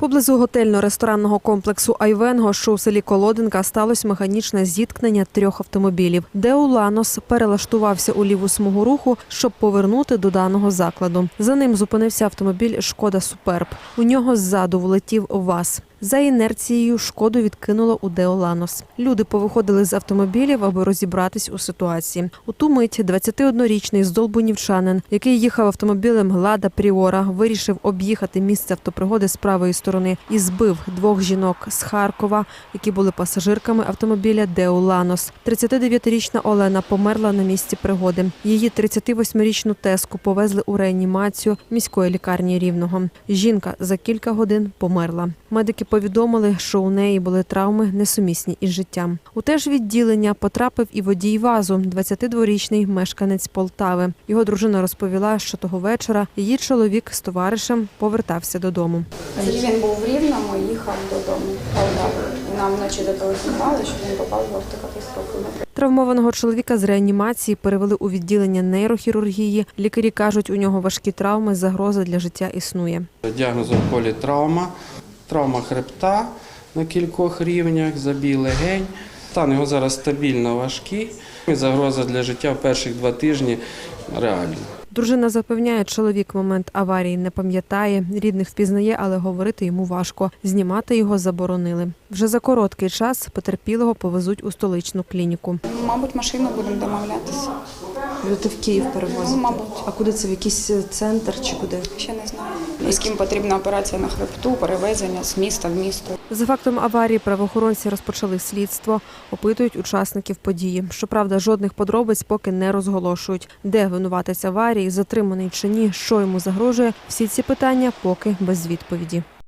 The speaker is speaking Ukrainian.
Поблизу готельно-ресторанного комплексу Айвенго, що у селі Колодинка, сталося механічне зіткнення трьох автомобілів. де Уланос перелаштувався у ліву смугу руху, щоб повернути до даного закладу. За ним зупинився автомобіль Шкода Суперб. У нього ззаду влетів ВАЗ. За інерцією шкоду відкинуло у Део Ланос. Люди повиходили з автомобілів, аби розібратись у ситуації. У ту мить 21-річний здолбунівчанин, який їхав автомобілем Лада Пріора, вирішив об'їхати місце автопригоди з правої сторони і збив двох жінок з Харкова, які були пасажирками автомобіля Део Ланос. 39-річна Олена померла на місці пригоди. Її 38-річну теску повезли у реанімацію міської лікарні Рівного. Жінка за кілька годин померла. Медики повідомили, що у неї були травми несумісні із життям. У те ж відділення потрапив і водій вазу, 22-річний мешканець Полтави. Його дружина розповіла, що того вечора її чоловік з товаришем повертався додому. Він був в Рівному і їхав додому. І нам вночі зателефонували, що він попав в автокатастрофу. Травмованого чоловіка з реанімації перевели у відділення нейрохірургії. Лікарі кажуть, у нього важкі травми, загроза для життя існує. Діагнозом політравма, травма хребта на кількох рівнях, забій легень. Стан його зараз стабільно важкий. І загроза для життя в перших два тижні реальна. Дружина запевняє, чоловік момент аварії не пам'ятає, рідних впізнає, але говорити йому важко. Знімати його заборонили. Вже за короткий час потерпілого повезуть у столичну клініку. Мабуть, машину будемо домовлятися. Будете в Київ перевозити? Ну, мабуть. А куди це? В якийсь центр чи куди? Ще не знаю. І з ким потрібна операція на хребту, перевезення з міста в місто. За фактом аварії правоохоронці розпочали слідство, опитують учасників події. Щоправда, жодних подробиць поки не розголошують. Де винуватець аварії, затриманий чи ні, що йому загрожує. Всі ці питання поки без відповіді.